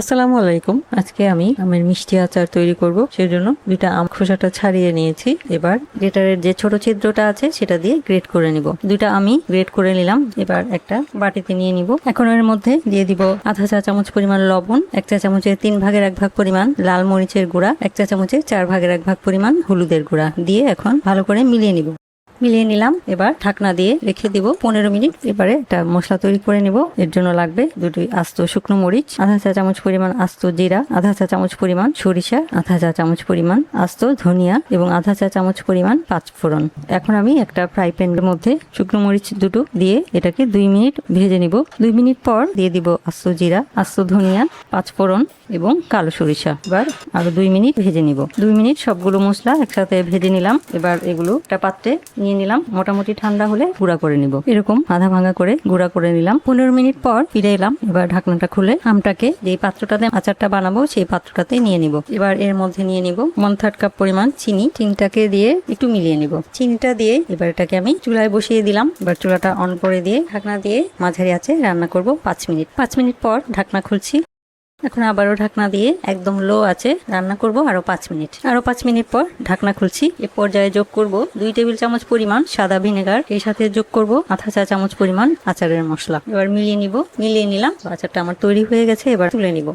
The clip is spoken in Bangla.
আসসালামু আলাইকুম। আজকে আমি আমের মিষ্টি আচার তৈরি করব। সেজন্য দুইটা আম খোসাটা ছাড়িয়ে নিয়েছি। এবার গ্রেটারের যে ছোট ছিদ্রটা আছে, সেটা দিয়ে গ্রেট করে নিব। দুইটা আমি গ্রেট করে নিলাম। এবার একটা বাটিতে নিয়ে নিব। এখন এর মধ্যে দিয়ে দিব আধা চা চামচ পরিমাণ লবণ, এক চা চামচের তিন ভাগের এক ভাগ পরিমাণ লাল মরিচের গুঁড়া, এক চা চামচের চার ভাগের এক ভাগ পরিমাণ হলুদের গুঁড়া। দিয়ে এখন ভালো করে মিলিয়ে নিব। মিলিয়ে নিলাম। এবার ঢাকনা দিয়ে রেখে দিব। পনেরো মিনিট। এবারে একটা মশলা তৈরি করে নিব। এর জন্য লাগবে দুটি আস্ত শুকনো মরিচ, আধা চা চামচ পরিমাণ আস্ত জিরা, আধা চা চামচ পরিমাণ সরিষা, আধা চা চামচ পরিমাণ আস্ত ধনিয়া এবং আধা চা চামচ পরিমাণ পাঁচফোড়ন। এখন আমি একটা ফ্রাই প্যানের মধ্যে শুকনো মরিচ দুটো দিয়ে এটাকে দুই মিনিট ভেজে নিব। দুই মিনিট পর দিয়ে দিব আস্ত জিরা, আস্ত ধনিয়া, পাঁচফোড়ন এবং কালো সরিষা। এবার আরও দুই মিনিট ভেজে নিব। দুই মিনিট সবগুলো মশলা একসাথে ভেজে নিলাম। এবার এগুলো একটা পাত্রে নিয়ে নিলাম। মোটামুটি ঠান্ডা হলে গুঁড়া করে নিব। এরকম আধা ভাঙা করে গুঁড়া করে নিলাম। পনেরো মিনিট পর ফিরে এলাম। এবার ঢাকনাটা খুলে আমটাকে যে পাত্রটাতে আচারটা বানাবো, সেই পাত্রটাতে নিয়ে নিব। এবার এর মধ্যে নিয়ে নিব ওয়ান থার্ড কাপ পরিমাণ চিনি। চিনিটাকে দিয়ে একটু মিলিয়ে নিব। চিনিটা দিয়ে এবার এটাকে আমি চুলায় বসিয়ে দিলাম। এবার চুলাটা অন করে দিয়ে ঢাকনা দিয়ে মাঝারি আছে রান্না করব পাঁচ মিনিট। পাঁচ মিনিট পর ঢাকনা খুলছি। এখন আবারও ঢাকনা দিয়ে একদম লো আছে, রান্না করব আরও পাঁচ মিনিট। আরও পাঁচ মিনিট পর ঢাকনা খুলছি। এ পর্যায়ে যোগ করব দুই টেবিল চামচ পরিমাণ সাদা ভিনেগার। এর সাথে যোগ করব আধা চা চামচ পরিমাণ আচারের মশলা। এবার মিলিয়ে নিব। মিলিয়ে নিলাম। আচারটা আমার তৈরি হয়ে গেছে, এবার তুলে নিব।